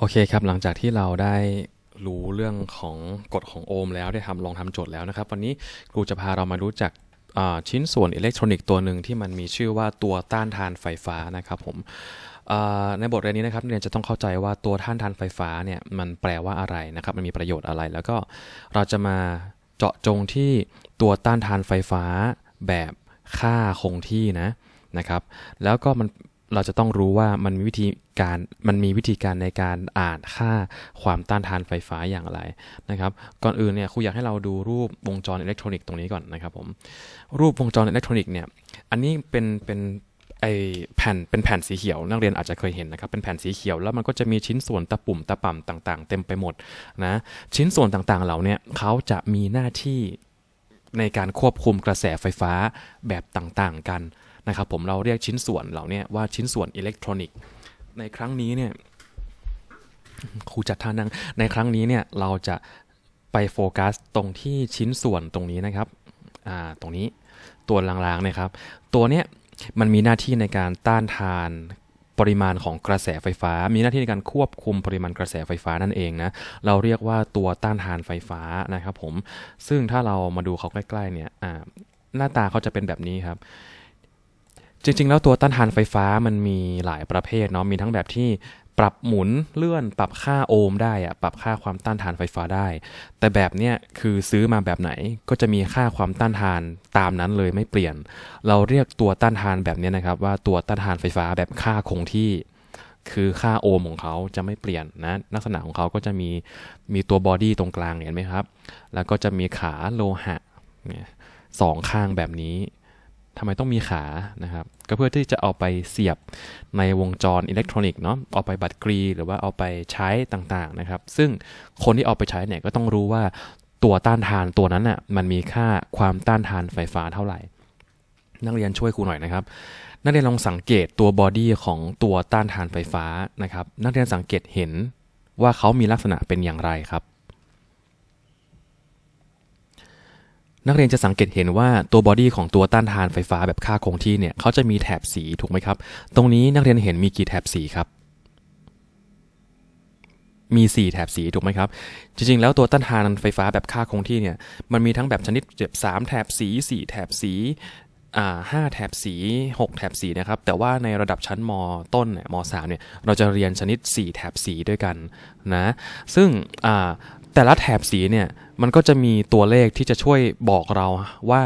โอเคครับ หลังจากที่เราได้รู้เรื่องของกฎของโอห์มแล้วได้ทำลองทำโจทย์แล้วนะครับ วันนี้ครูจะพาเรามารู้จักชิ้นส่วนอิเล็กทรอนิกส์ตัวหนึ่งที่มันมีชื่อว่าตัวต้านทานไฟฟ้านะครับผมในบทเรียนนี้นะครับนักเรียนจะต้องเข้าใจว่าตัวต้านทานไฟฟ้าเนี่ยมันแปลว่าอะไรนะครับ มันมีประโยชน์อะไร แล้วก็เราจะมาเจาะจงที่ตัวต้านทานไฟฟ้าแบบค่าคงที่นะนะครับ แล้วก็มัน เราจะต้องรู้ว่ามันมีวิธีการมันมีวิธีการในการอ่านค่าความต้านทานไฟฟ้าอย่างไรนะครับ ก่อนอื่นเนี่ยครูอยากให้เราดูรูปวงจรอิเล็กทรอนิกส์ตรงนี้ก่อนนะครับผมรูปวงจรอิเล็กทรอนิกส์เนี่ยอันนี้เป็นเป็นไอแผ่นเป็นแผ่นสีเขียว นักเรียนอาจจะเคยเห็นนะครับเป็นแผ่นสีเขียวแล้วมันก็จะมีชิ้นส่วนตะปุ่มตะป่ำต่างๆ เต็มไปหมดนะชิ้นส่วนต่างๆเหล่านี้เขาจะมีหน้าที่ในการควบคุมกระแสไฟฟ้าแบบต่างๆกัน นะครับผมเราเรียกชิ้นส่วนเหล่านี้ว่าชิ้นส่วนอิเล็กทรอนิกส์ ในครั้งนี้เนี่ยครูจัดท่านังในครั้งนี้เนี่ยเราจะไปโฟกัสตรงที่ชิ้นส่วนตรงนี้นะครับอ่าตรงนี้ตัวลางๆเนะครับ ตัวเนี้ยมันมีหน้าที่ในการต้านทานปริมาณของกระแสไฟฟ้า มีหน้าที่ในการควบคุมปริมาณกระแสไฟฟ้านั่นเองนะ เราเรียกว่าตัวต้านทานไฟฟ้านะครับผม ซึ่งถ้าเรามาดูเขาใกล้ๆเนี่ยอ่าหน้าตาเขาจะเป็นแบบนี้ครับ จริง ๆ แล้วตัวต้านทานไฟฟ้ามันมีหลายประเภทเนาะมีทั้งแบบที่ปรับหมุนเลื่อนปรับค่าโอห์มได้อะปรับค่าความต้านทานไฟฟ้าได้ แต่แบบเนี้ยคือซื้อมาแบบไหนก็จะมีค่าความต้านทานตามนั้นเลยไม่เปลี่ยน เราเรียกตัวต้านทานแบบนี้นะครับ ว่าตัวต้านทานไฟฟ้าแบบค่าคงที่ คือค่าโอห์มของเขาจะไม่เปลี่ยนนะลักษณะของเขาก็จะมีมีตัวบอดี้ตรงกลางเห็นไหมครับ แล้วก็จะมีขาโลหะสองข้างแบบนี้ ทำไมต้องมีขานะครับ ก็เพื่อที่จะเอาไปเสียบในวงจรอิเล็กทรอนิกส์เนาะเอาไปบัตรกรี หรือว่าเอาไปใช้ต่างๆนะครับ ซึ่งคนที่เอาไปใช้เนี่ยก็ต้องรู้ว่าตัวต้านทานตัวนั้นน่ะมันมีค่าความต้านทานไฟฟ้าเท่าไหร่ นักเรียนช่วยครูหน่อยนะครับ นักเรียนลองสังเกตตัวบอดี้ของตัวต้านทานไฟฟ้านะครับ นักเรียนสังเกตเห็นว่าเขามีลักษณะเป็นอย่างไรครับ นักเรียนจะสังเกตเห็นว่าตัวบอดี้ของตัวต้านทานไฟฟ้าแบบค่าคงที่เนี่ยเขาจะมีแถบสีถูกไหมครับ ตรงนี้นักเรียนเห็นมีกี่แถบสีครับ มี 4 แถบสีถูกไหมครับ จริงๆ แล้วตัวต้านทานไฟฟ้าแบบค่าคงที่เนี่ย มันมีทั้งแบบชนิดแบบ3แถบสี 4 แถบสีอ่าห้าแถบสี 6 แถบสีนะครับ แต่ว่าในระดับชั้นมต้นเนี่ยมสามเนี่ย เราจะเรียนชนิด 4 แถบสีด้วยกันนะ ซึ่งอ่า แต่ละแถบสีเนี่ยมันก็จะมีตัวเลขที่จะช่วยบอกเราว่า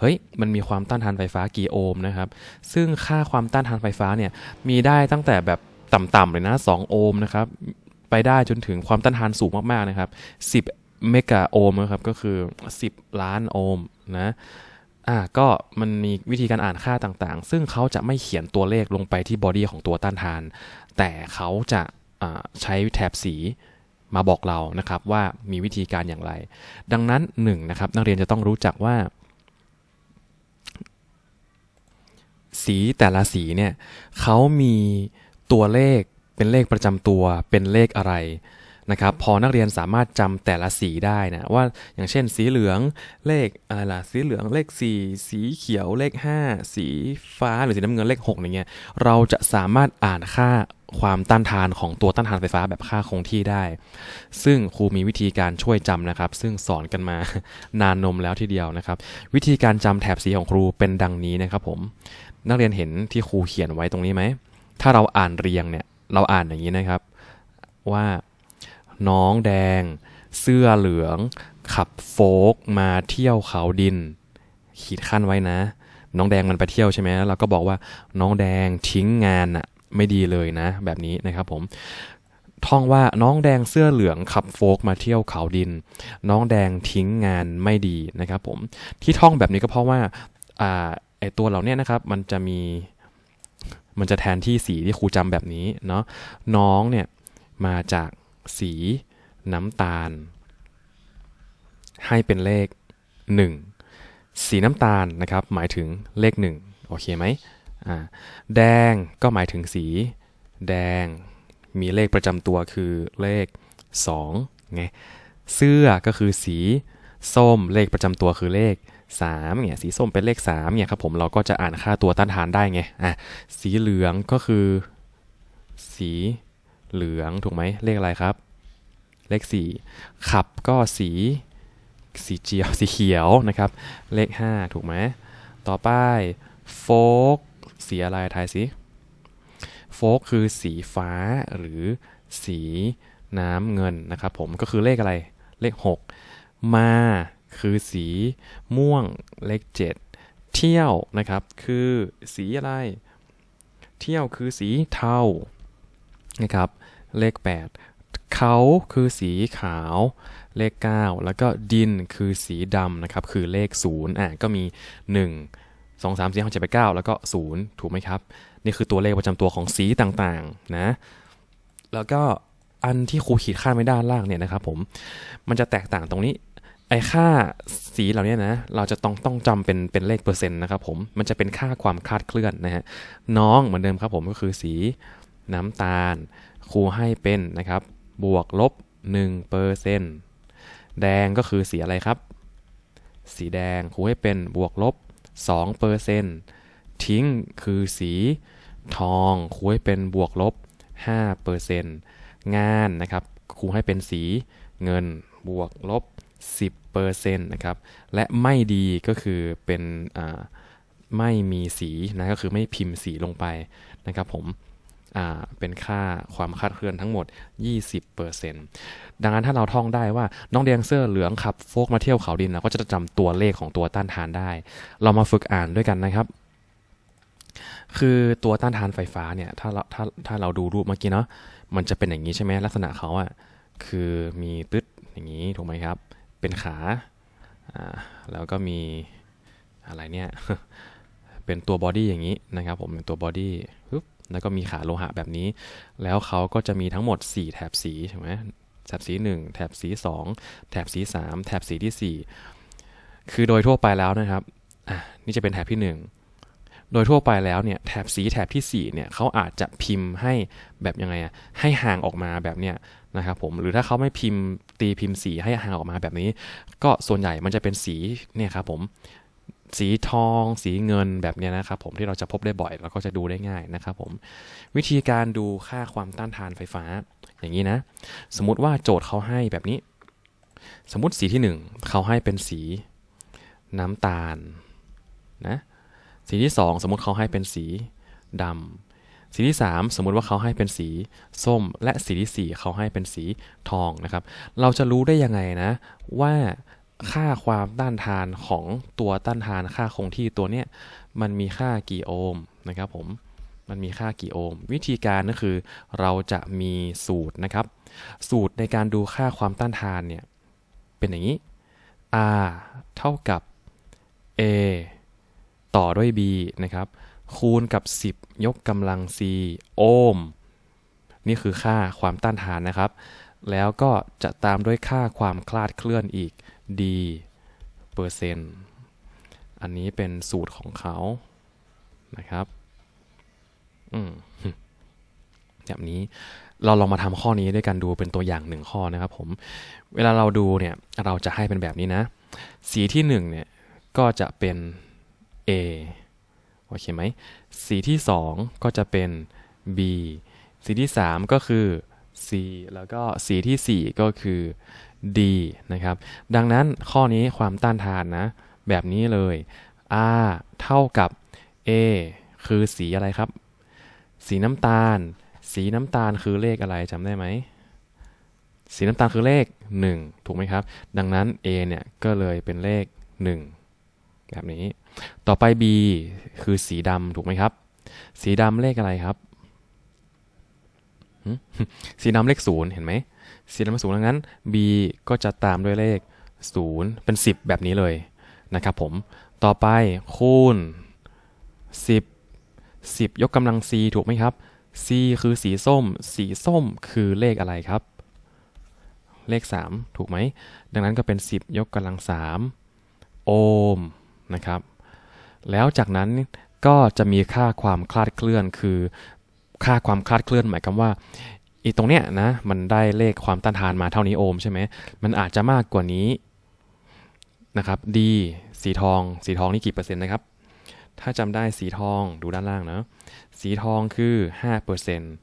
เฮ้ยมันมีความต้านทานไฟฟ้ากี่โอห์มนะครับ ซึ่งค่าความต้านทานไฟฟ้าเนี่ยมีได้ตั้งแต่แบบต่ำๆเลยนะ 2 โอห์มนะครับ ไปได้จนถึงความต้านทานสูงมากๆนะครับ 10 เมกะโอห์มนะครับก็คือ 10 ล้านโอห์มนะอ่าก็มันมีวิธีการอ่านค่าต่างๆ ซึ่งเขาจะไม่เขียนตัวเลขลงไปที่บอดี้ของตัวต้านทาน แต่เขาจะาใช้แถบสี มาบอกเรานะครับว่ามีวิธีการอย่างไร ดังนั้นหนึ่งนะครับนักเรียนจะต้องรู้จักว่า สีแต่ละสีเนี่ยเขามีตัวเลขเป็นเลขประจำตัวเป็นเลขอะไร นะครับพอนักเรียนสามารถจำแต่ละสีได้นะว่าอย่างเช่น สีเหลืองเลขอะไรล่ะสีเหลืองเลข 4 สีเขียวเลข 5 สีฟ้าหรือสีน้ำเงินเลข6อย่างเงี้ยเราจะสามารถอ่านค่าความต้านทานของตัวต้านทานไฟฟ้าแบบค่าคงที่ได้ ซึ่งครูมีวิธีการช่วยจำนะครับ ซึ่งสอนกันมานานนมแล้วทีเดียวนะครับ วิธีการจำแถบสีของครูเป็นดังนี้นะครับผม นักเรียนเห็นที่ครูเขียนไว้ตรงนี้ไหม ถ้าเราอ่านเรียงเนี่ย เราอ่านอย่างนี้นะครับ ว่า น้องแดง เสื้อเหลือง ขับโฟกมาเที่ยวเขาดิน ขีดขั้นไว้นะ น้องแดงมันไปเที่ยวใช่ไหมเราก็บอกว่าน้องแดงทิ้งงานอะไม่ดีเลยนะ แบบนี้นะครับผมท่องว่าน้องแดงเสื้อเหลืองขับโฟกมาเที่ยวเขาดิน น้องแดงทิ้งงานไม่ดีนะครับผมที่ท่องแบบนี้ก็เพราะว่าอ่าไอตัวเหล่านี้นะครับ มันจะมีมันจะแทนที่สีที่ครูจำแบบนี้เนาะน้องเนี่ยมาจาก สี น้ำตาล ให้เป็นเลข 1 สีน้ำตาลนะครับหมายถึงเลข 1 โอเคไหมอ่าแดงก็หมายถึงสี แดงมีเลขประจำตัวคือเลข2ไงเสื้อก็คือสีส้มเลขประจำตัวคือเลข3เนี่ยสีส้มเป็นเลข3เนี่ยครับผมเราก็จะอ่านค่าตัวต้านทานได้ไงอะสีเหลืองก็คือ สี เหลืองถูกไหมเลขอะไรครับ เลข 4 ขับก็สี สีเจียวสีเขียวนะครับ เลข 5 ถูกไหมต่อไปโฟกสีอะไรทายสิโฟกคือสีฟ้าหรือสีน้ำเงินนะครับผมก็คือเลขอะไร เลข 6 มาคือสีม่วงเลข 7 เที่ยวนะครับ คือสีอะไร เที่ยวคือสีเทานะครับ เลข 8 เขาคือสีขาว เลข 9 แล้วก็ดินคือสีดำนะครับ คือเลข0อะก็มี 1 2 3 4 5 7 8 9 แล้วก็ 0 ถูกไหมครับ นี่คือตัวเลขประจำตัวของสีต่างๆ นะ แล้วก็อันที่ครูขีดค่าไม่ด้านล่างเนี่ยนะครับผม มันจะแตกต่างตรงนี้ ไอ้ค่าสีเหล่านี้นะ เราจะต้องต้องจำเป็นเป็นเลขเปอร์เซ็นต์นะครับผม มันจะเป็นค่าความคลาดเคลื่อนนะฮะ น้องเหมือนเดิมครับผมก็คือสีน้ำตาล ครูให้เป็นนะครับ บวกลบ1เปอร์เซนต์แดงก็คือสีอะไรครับ สีแดงครูให้เป็นบวกลบ2เปอร์เซนต์ทิ้งคือสีทองครูให้เป็นบวกลบ5เปอร์เซนต์งานนะครับครูให้เป็นสีเงินบวกลบ 10%นะครับ และไม่ดีก็คือเป็นไม่มีสีนะก็คือไม่พิมพ์สีลงไปนะครับผม เป็นค่าความคาดเคลื่อนทั้งหมด 20%ดังนั้นถ้าเราท่องได้ว่าน้องแดงเสื้อเหลืองขับโฟกมาเที่ยวเขาดินเราก็จะจำตัวเลขของตัวต้านทานได้ เรามาฝึกอ่านด้วยกันนะครับ คือตัวต้านทานไฟฟ้าเนี่ยถ้าเราถ้าถ้าเราดูรูปเมื่อกี้เนาะมันจะเป็นอย่างนี้ใช่ไหมลักษณะเขาอะคือมีตึ๊ดอย่างนี้ถูกไหมครับ เป็นขาแล้วก็มีอะไรเนี่ย เป็นตัวบอดี้อย่างนี้นะครับผมเป็นตัวบอดี้ปึ๊บ แล้วก็มีขาโลหะแบบนี้ แล้วเขาก็จะมีทั้งหมด 4 แถบสีใช่ไหมแถบสี 1 แถบสี 2 แถบสี 3 แถบสีที่ 4 คือโดยทั่วไปแล้วนะครับอะนี่จะเป็นแถบที่ 1 โดยทั่วไปแล้วเนี่ยแถบสีแถบที่4เนี่ยเขาอาจจะพิมพ์ให้แบบยังไงอะให้ห่างออกมาแบบเนี้ยนะครับผมหรือถ้าเขาไม่พิมพ์ตีพิมพ์สีให้ห่างออกมาแบบนี้ ก็ส่วนใหญ่มันจะเป็นสีเนี่ยครับผม สีทอง สีเงินแบบนี้นะครับผมที่เราจะพบได้บ่อยแล้วก็จะดูได้ง่ายนะครับผมวิธีการดูค่าความต้านทานไฟฟ้า อย่างนี้นะ สมมติว่าโจทย์เขาให้แบบนี้ สมมติสีที่ 1 เขาให้เป็นสีน้ำตาลนะสีที่ 2 สมมติเขาให้เป็นสีดำสีที่ 3 สมมุติว่าเขาให้เป็นสีส้ม และสีที่ 4 เขาให้เป็นสีทองนะครับ เราจะรู้ได้ยังไงนะว่า ค่าความต้านทานของตัวต้านทานค่าคงที่ตัวเนี้ยมันมีค่ากี่โอห์มนะครับผมมันมีค่ากี่โอห์มวิธีการก็คือ เราจะมีสูตรนะครับ สูตรในการดูค่าความต้านทานเนี่ยเป็นอย่างนี้ R เท่ากับ A ต่อด้วย B นะครับ คูณกับ 10 ยกกำลัง c โอห์มนี่คือค่าความต้านทานนะครับ แล้วก็จะตามด้วยค่าความคลาดเคลื่อนอีก d เปอร์เซนต์อันนี้เป็นสูตรของเขานะครับ อืมแบบนี้เราลองมาทำข้อนี้ด้วยกันดูเป็นตัวอย่างหนึ่งข้อนะครับผม เวลาเราดูเนี่ยเราจะให้เป็นแบบนี้นะ สีที่1เนี่ยก็จะเป็น A โอเคไหม สีที่ 2 ก็จะเป็น B สีที่ 3 ก็คือ C แล้วก็สีที่ 4 ก็คือ D นะครับ ดังนั้นข้อนี้ความต้านทานนะ แบบนี้เลย R เท่ากับ A คือสีอะไรครับ สีน้ำตาล สีน้ำตาลคือเลขอะไรจำได้ไหม สีน้ำตาลคือเลข 1 ถูกไหมครับ ดังนั้น A เนี่ยก็เลยเป็นเลข 1 แบบนี้ ต่อไป B คือสีดำถูกไหมครับ สีดำเลขอะไรครับ สีดำเลขศูนย์เห็นไหมสีดำศูนย์ดังนั้น B ก็จะตามด้วยเลขศูนย์เป็น 10 แบบนี้เลยนะครับผม ต่อไปคูณ 10 10 ยกกำลัง C ถูกไหมครับ C คือสีส้ม สีส้มคือเลขอะไรครับ เลข 3 ถูกไหม ดังนั้นก็เป็น 10 ยกกำลัง 3 โอห์มนะครับ แล้วจากนั้นก็จะมีค่าความคลาดเคลื่อนคือ ค่าความคลาดเคลื่อนหมายความว่าอีตรงเนี้ยนะมันได้เลขความต้านทานมาเท่านี้โอห์มใช่ไหมมันอาจจะมากกว่านี้นะครับดีสีทองสีทองนี่กี่เปอร์เซ็นต์นะครับ ถ้าจำได้สีทองดูด้านล่างนะสีทองคือ5%เปอร์เซ็นต์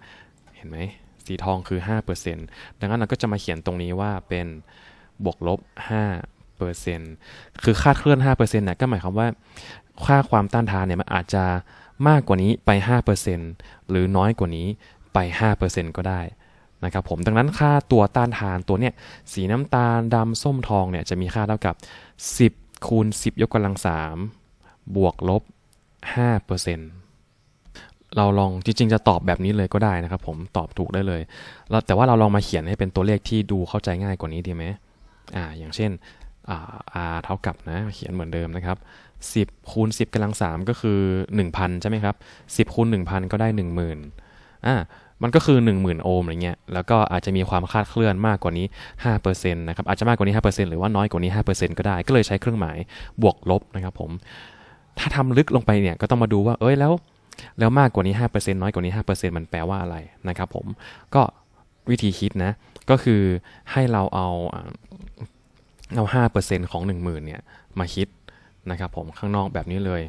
เห็นไหมสีทองคือ5%ดังนั้นเราก็จะมาเขียนตรงนี้ว่าเป็นบวกลบ5%คือคาดเคลื่อน5%เนี่ยก็หมายความว่าค่าความต้านทานเนี่ยมันอาจจะ มากกว่านี้ไป 5%หรือน้อยกว่านี้ไป 5%ก็ได้นะครับผมดังนั้นค่าตัวต้านทานตัวเนี่ยสีน้ำตาลดำส้มทองเนี่ยจะมีค่าเท่ากับ 10 คูณ 10 ยกกำลัง 3 บวกลบ 5%เราลองจริงๆ จะตอบแบบนี้เลยก็ได้นะครับผมตอบถูกได้เลย แต่ว่าเราลองมาเขียนให้เป็นตัวเลขที่ดูเข้าใจง่ายกว่านี้ดีไหมอ่าอย่างเช่น r เท่ากับนะเขียนเหมือนเดิมนะครับ 10คูณ10กำลัง 3 ก็คือ 1,000 ใช่ไหมครับ 10คูณ1,000 ก็ได้ 10,000อ่ามันก็คือ 10,000 โอห์มอะไรเงี้ยแล้วก็อาจจะมีความคลาดเคลื่อนมากกว่านี้5%นะครับอาจจะมากกว่านี้ 5%หรือว่าน้อยกว่านี้ 5%ก็ได้ก็เลยใช้เครื่องหมายบวกลบนะครับผมถ้าทำลึกลงไปเนี่ยก็ต้องมาดูว่าเอ้ยแล้ว แล้วมากกว่านี้ 5%น้อยกว่านี้ 5%มันแปลว่าอะไรนะครับผมก็วิธีคิดนะ ก็คือให้เราเอา เอา 5%ของ 10,000เนี่ยมาคิดนะครับผมข้างนอกแบบนี้เลย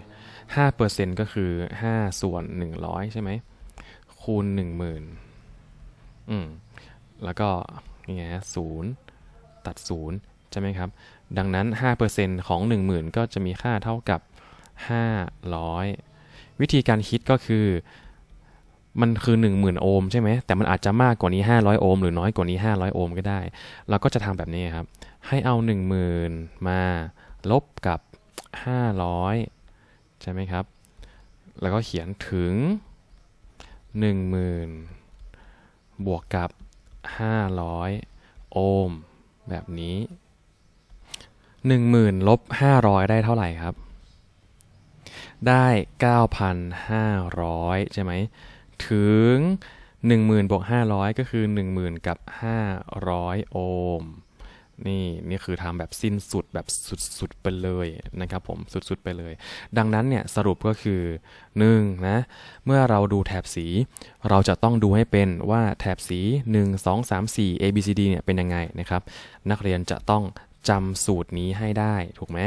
5%ก็คือ 5 ส่วน 100 ใช่ไหมคูณ 10,000อืมแล้วก็นี่ไงศูนย์ตัดศูนย์ใช่ไหมครับ ดังนั้น 5%ของ 10,000 ก็จะมีค่าเท่ากับ 500 วิธีการคิดก็คือ มันคือ 10,000 โอห์มใช่ไหมแต่มันอาจจะมากกว่านี้ 500 โอห์มหรือน้อยกว่านี้ 500 โอห์มก็ได้ เราก็จะทำแบบนี้ครับ ให้เอา 10,000 มาลบกับ 500 ใช่ไหมครับ แล้วก็เขียนถึง 10,000 บวกกับ 500 โอห์มแบบนี้ 10,000ลบ500 ได้เท่าไหร่ครับ ได้ 9,500 ใช่ไหม ถึง 10,000บวก500 ก็คือ 10,000 กับ 500 โอห์มนี่นี่คือทำแบบสิ้นสุดแบบสุดๆไปเลยนะครับผมสุดๆไปเลย ดังนั้นเนี่ยสรุปก็คือ1นะเมื่อเราดูแถบสี เราจะต้องดูให้เป็นว่าแถบสี 1 2 3 4 A B C D เนี่ยเป็นยังไงนะครับ นักเรียนจะต้องจำสูตรนี้ให้ได้ถูกไหม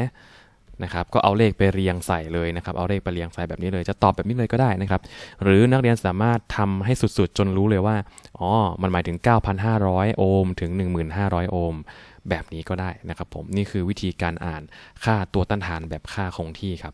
นะครับก็เอาเลขไปเรียงใส่เลยนะครับเอาเลขไปเรียงใส่แบบนี้เลยจะตอบแบบนี้เลยก็ได้นะครับหรือนักเรียนสามารถทำให้สุดๆ จนรู้เลยว่าอ๋อมันหมายถึง 9,500 โอห์มถึง 1,500 โอห์มแบบนี้ก็ได้นะครับผมนี่คือวิธีการอ่านค่าตัวต้านทานแบบค่าคงที่ครับ